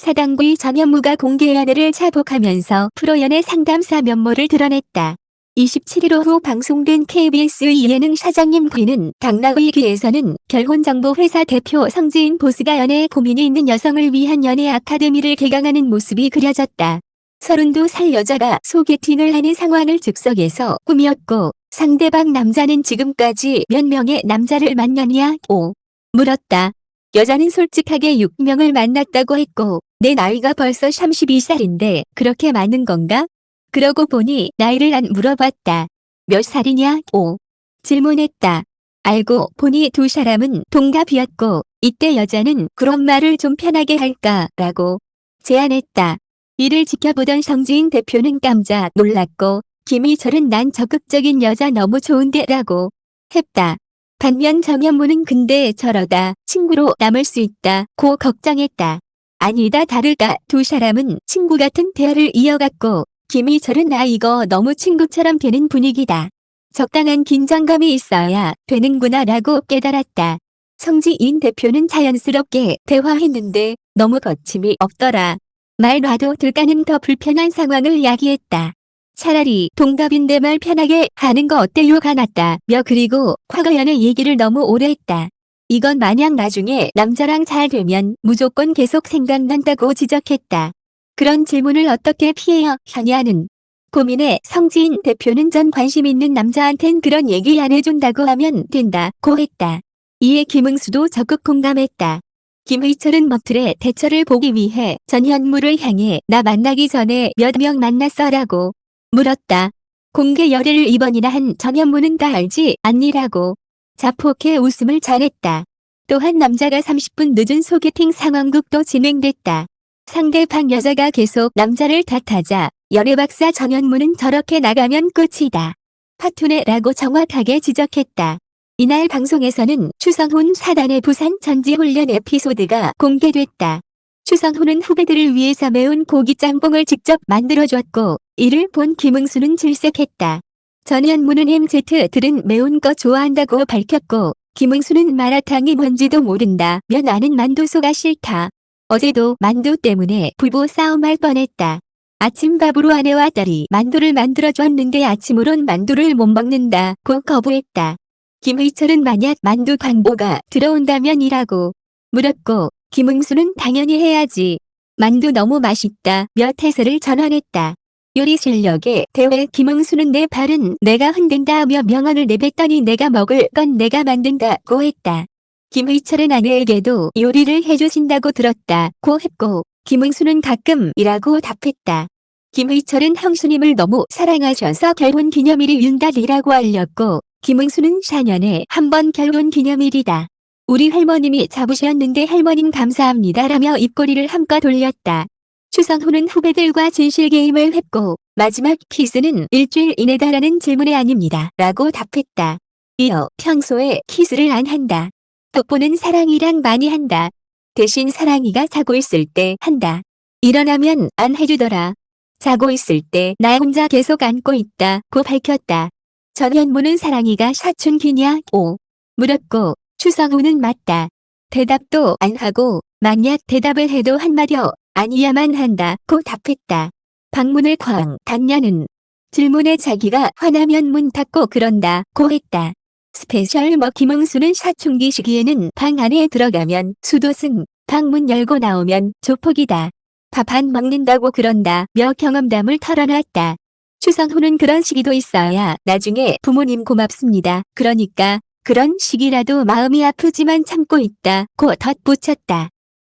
사당구의 전현무가 공개 연애를 자복하면서 프로연애 상담사 면모를 드러냈다. 27일 오후 방송된 KBS의 예능 사장님 귀는 당나의 귀에서는 결혼정보회사 대표 성지인 보스가 연애에 고민이 있는 여성을 위한 연애 아카데미를 개강하는 모습이 그려졌다. 서른두 살 여자가 소개팅을 하는 상황을 즉석에서 꾸몄고 상대방 남자는 지금까지 몇 명의 남자를 만났냐? 오. 물었다. 여자는 솔직하게 6명을 만났다고 했고 내 나이가 벌써 32살인데 그렇게 많은 건가? 그러고 보니 나이를 안 물어봤다. 몇 살이냐? 오. 질문했다. 알고 보니 두 사람은 동갑이었고 이때 여자는 그런 말을 좀 편하게 할까 라고 제안했다. 이를 지켜보던 성지인 대표는 깜짝 놀랐고 김희철은 난 적극적인 여자 너무 좋은데 라고 했다. 반면 정현무는 근데 저러다 친구로 남을 수 있다 고 걱정했다. 아니다 다를까 두 사람은 친구 같은 대화를 이어갔고 김희철은 나 이거 너무 친구처럼 되는 분위기다. 적당한 긴장감이 있어야 되는구나 라고 깨달았다. 성지인 대표는 자연스럽게 대화했는데 너무 거침이 없더라. 말 놔도 들까는 더 불편한 상황을 야기했다. 차라리 동갑인데 말 편하게 하는 거 어때요가 낫다며 그리고 과거 연애 얘기를 너무 오래 했다. 이건 만약 나중에 남자랑 잘 되면 무조건 계속 생각난다고 지적했다. 그런 질문을 어떻게 피해야 하냐는 고민에 성지인 대표는 전 관심 있는 남자한텐 그런 얘기 안 해준다고 하면 된다고 했다. 이에 김응수도 적극 공감했다. 김의철은 머틀의 대처를 보기 위해 전현무를 향해 나 만나기 전에 몇 명 만났어라고 물었다. 공개 열애를 이번이나 한 전현무는 다 알지 않니라고 자폭해 웃음을 잘했다. 또한 남자가 30분 늦은 소개팅 상황극도 진행됐다. 상대방 여자가 계속 남자를 탓하자 연애 박사 전현무는 저렇게 나가면 끝이다. 파투네라고 정확하게 지적했다. 이날 방송에서는 추성훈 사단의 부산 전지훈련 에피소드가 공개됐다. 추성훈은 후배들을 위해서 매운 고기 짬뽕을 직접 만들어줬고 이를 본 김응수는 질색했다. 전현무는 MZ들은 매운 거 좋아한다고 밝혔고 김응수는 마라탕이 뭔지도 모른다며 나는 만두소가 싫다. 어제도 만두 때문에 부부 싸움할 뻔했다. 아침밥으로 아내와 딸이 만두를 만들어줬는데 아침으론 만두를 못 먹는다고 거부했다. 김의철은 만약 만두 광고가 들어온다면 이라고 물었고 김응수는 당연히 해야지. 만두 너무 맛있다며 태세를 전환했다. 요리 실력에 대회 김응수는 내 발은 내가 흔든다 며 명언을 내뱉더니 내가 먹을 건 내가 만든다고 했다. 김의철은 아내에게도 요리를 해주신다고 들었다고 했고 김응수는 가끔이라고 답했다. 김의철은 형수님을 너무 사랑하셔서 결혼 기념일이 윤달이라고 알렸고 김응수는 4년에 한 번 결혼 기념일이다. 우리 할머님이 잡으셨는데 할머님 감사합니다라며 입꼬리를 한껏 돌렸다. 추성훈은 후배들과 진실 게임을 했고 마지막 키스는 일주일 이내다라는 질문에 아닙니다. 라고 답했다. 이어 평소에 키스를 안 한다. 돋보는 사랑이랑 많이 한다. 대신 사랑이가 자고 있을 때 한다. 일어나면 안 해주더라. 자고 있을 때 나 혼자 계속 안고 있다 고 밝혔다. 전현무는 사랑이가 사춘기냐? 오. 물었고 추성훈은 맞다. 대답도 안 하고 만약 대답을 해도 한마디어 아니야만 한다 고 답했다. 방문을 쾅 닫냐는 질문에 자기가 화나면 문 닫고 그런다 고 했다. 스페셜 뭐 김응수는 사춘기 시기에는 방 안에 들어가면 수도승, 방문 열고 나오면 조폭이다. 밥 안 먹는다고 그런다 며 경험담을 털어놨다. 추성훈은 그런 시기도 있어야 나중에 부모님 고맙습니다. 그러니까 그런 시기라도 마음이 아프지만 참고 있다. 고 덧붙였다.